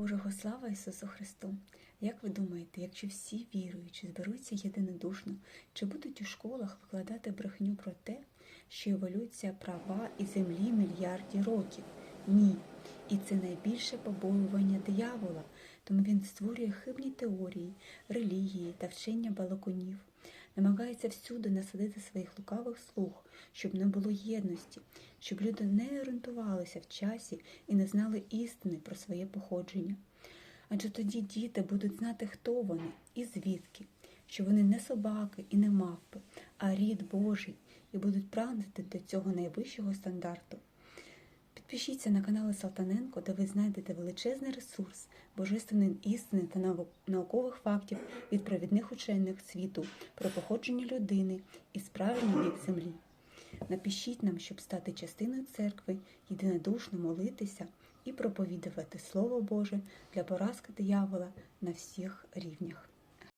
Божого слава Ісусу Христу! Як ви думаєте, якщо всі віруючі зберуться єдинодушно, чи будуть у школах викладати брехню про те, що еволюція права і землі мільярді років? Ні. І це найбільше побоювання диявола, тому він створює хибні теорії, релігії та вчення балакунів, намагається всюди насадити своїх лукавих слуг, щоб не було єдності, щоб люди не орієнтувалися в часі і не знали істини про своє походження. Адже тоді діти будуть знати, хто вони і звідки, що вони не собаки і не мавпи, а рід Божий, і будуть прагнути до цього найвищого стандарту. Підпишіться на канали Салтаненко, де ви знайдете величезний ресурс божественної істини та наукових фактів від провідних учених світу про походження людини і справжній вік землі. Напишіть нам, щоб стати частиною церкви, єдинодушно молитися і проповідувати Слово Боже для поразки диявола на всіх рівнях.